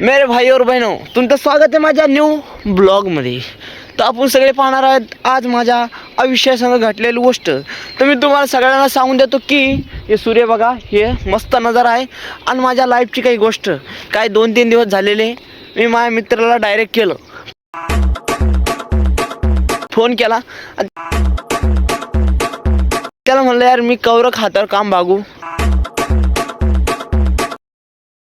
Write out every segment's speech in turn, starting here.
मेरे भाई और बहिणो तुमचं स्वागत आहे माझ्या न्यू ब्लॉगमध्ये तर आपण सगळे पाहणार आहेत आज माझ्या आयुष्यासंग घटलेली गोष्ट. तर मी तुम्हाला सगळ्यांना सांगून देतो की हे सूर्य बघा हे मस्त नजर आहे. आणि माझ्या लाईफची काही गोष्ट काय दोन तीन दिवस झालेले मी माझ्या मित्राला डायरेक्ट केलं. फोन केला. त्याला म्हणलं यार मी कवर खातर काम बागू.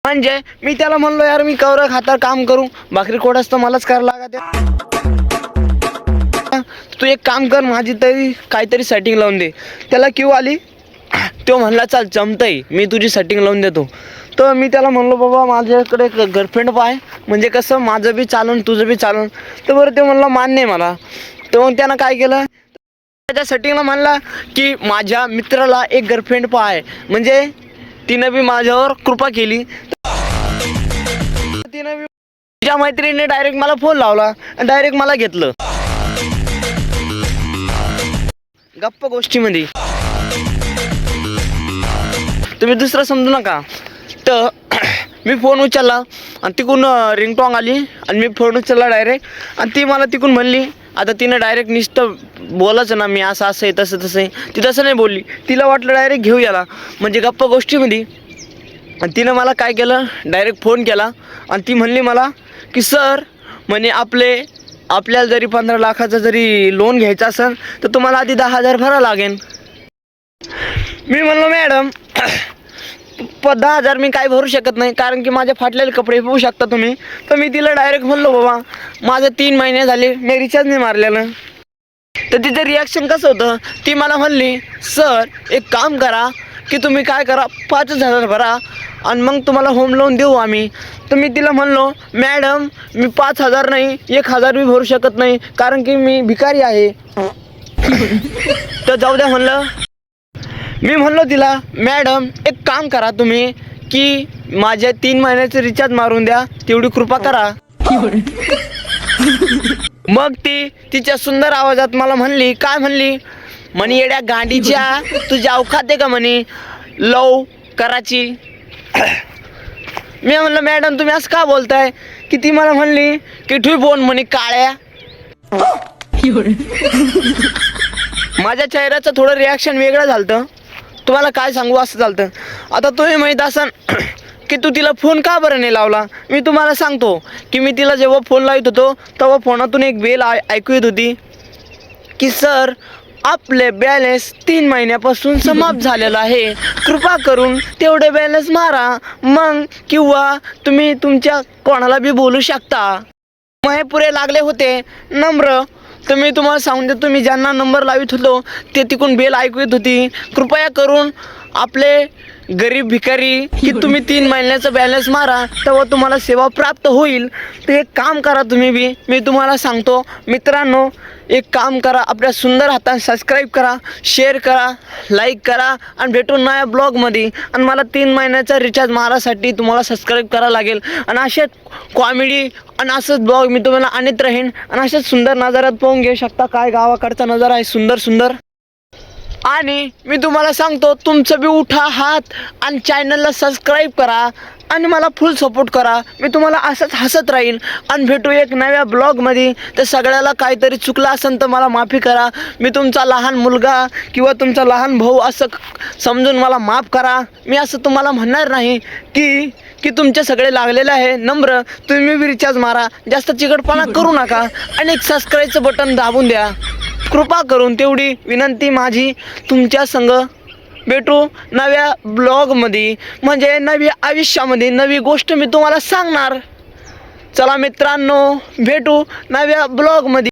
म्हणजे मी त्याला म्हणलो यार मी कवर खातार काम करू. भाकरी कोडाच तर मलाच करायला लागत तू एक काम कर माझी तरी काहीतरी सेटिंग लावून दे. त्याला क्यू आली. तो म्हणला चाल जमतंय. मी तुझी सेटिंग लावून देतो. तर मी त्याला म्हणलो बाबा माझ्याकडे गर्लफ्रेंड पाय. म्हणजे कसं माझं बी चालून तुझं बी चालून. तर बरं ते म्हणलं मान्य आहे मला. तर मग त्यानं काय केलं? त्याच्या सेटिंगला म्हणला की माझ्या मित्राला एक गर्लफ्रेंड पाय. म्हणजे तिनं बी माझ्यावर कृपा केली. तिनं तिच्या मैत्रिणीने डायरेक्ट मला फोन लावला आणि डायरेक्ट मला घेतलं. गप्प गोष्टीमध्ये. तुम्ही दुसरं समजू नका. तर मी फोन उचलला आणि तिकून रिंगटॉंग आली आणि मी फोन उचलला डायरेक्ट आणि ती मला तिकून म्हणली आता तिनं डायरेक्ट नुसतं बोलायचं ना मी असं असं आहे तसं तसं आहे. ती तसं नाही बोलली. तिला वाटलं डायरेक्ट घेऊ याला म्हणजे गप्प गोष्टीमध्ये आणि तिनं मला काय केलं? डायरेक्ट फोन केला. आणि ती म्हणली मला की सर म्हणे आपले आपल्याला जरी पंधरा लाखाचं जरी लोन घ्यायचं असेल तर तुम्हाला आधी दहा हजार भरावं लागेल. मी म्हणलो मॅडम प दहा हजार मी काय भरू शकत नाही कारण की माझे फाटलेले कपडे पाहू शकता तुम्ही. तर मी तिला डायरेक्ट म्हणलो बाबा माझं तीन महिने झाले मी रिचार्ज नाही मारलेलं. तर तिचं रिॲक्शन कसं होतं? ती मला म्हणली सर एक काम करा की तुम्ही काय करा पाचच हजार भरा आणि मग तुम्हाला होम लोन देऊ आम्ही. तर मी तिला म्हणलो मॅडम मी पाच हजार नाही एक हजार बी भरू शकत नाही कारण की मी भिकारी आहे. तर जाऊ द्या म्हणलं. मी म्हणलो तिला मॅडम एक काम करा तुम्ही की माझ्या तीन महिन्याचे रिचार्ज मारून द्या तेवढी कृपा करा. मग ती तिच्या सुंदर आवाजात मला म्हणली काय म्हणली? म्हणे येड्या गांडीच्या तुझ्या अवखाते आहे का? म्हणे लव कराची. मी म्हणलं मॅडम तुम्ही असं का बोलताय? की ती मला म्हणली की ठुई बोन म्हणे काळ्या. माझ्या चेहऱ्याचं थोडं रिॲक्शन वेगळं झालं तुम्हाला काय सांगू असं चालतं आता तुम्ही माहीत असन की तू तिला फोन का बरं नाही लावला? मी तुम्हाला सांगतो की मी तिला जेव्हा फोन लावत होतो तेव्हा फोनातून एक बेल ऐकू येत होती की सर आपले बॅलन्स तीन महिन्यापासून समाप्त झालेला आहे. कृपा करून तेवढे बॅलन्स मारा. मग किंवा तुम्ही तुमच्या कोणाला बी बोलू शकता. मग पुरे लागले होते. नम्र तर मी तुम्हाला सांगून देतो मी ज्यांना नंबर लावित होतो ते तिकून बेल ऐकू येत होती. कृपया करून आपले गरीब भिकारी की तुम्ही तीन महिन्याचा बॅलन्स मारा तेव्हा तुम्हाला सेवा प्राप्त होईल. तर एक काम करा तुम्ही बी. मी तुम्हाला सांगतो मित्रांनो एक काम करा आपल्या सुंदर हातात सबस्क्राईब करा शेअर करा लाईक करा आणि भेटून नव्या ब्लॉगमध्ये आणि मला तीन महिन्याचा रिचार्ज मारासाठी तुम्हाला सबस्क्राईब करावं लागेल. आणि असेच कॉमेडी आणि असंच ब्लॉग मी तुम्हाला आणत राहीन. आणि असेच सुंदर नजारात पाहून घेऊ शकता. काय गावाकडचा नजारा आहे सुंदर सुंदर. आणि मी तुम्हाला सांगतो तुमचं बी उठा हात आणि चॅनलला सबस्क्राईब करा आणि मला फुल सपोर्ट करा. मी तुम्हाला असंच हसत राहील आणि भेटू एक नव्या ब्लॉगमध्ये तर सगळ्याला काहीतरी चुकलं असेल तर मला माफी करा. मी तुमचा लहान मुलगा किंवा तुमचा लहान भाऊ असं समजून मला माफ करा. मी असं तुम्हाला म्हणणार नाही की की तुमचे सगळे लागलेले आहे. नम्र तुम्ही बी रिचार्ज मारा. जास्त चिकटपणा करू नका. आणि एक सबस्क्राईबचं बटन दाबून द्या. कृपा करून तेवढी विनंती माझी तुमच्या संग. भेटू नव्या ब्लॉगमध्ये म्हणजे नवी आयुष्यामध्ये नवी गोष्ट मी तुम्हाला सांगणार. चला मित्रांनो भेटू नव्या ब्लॉगमध्ये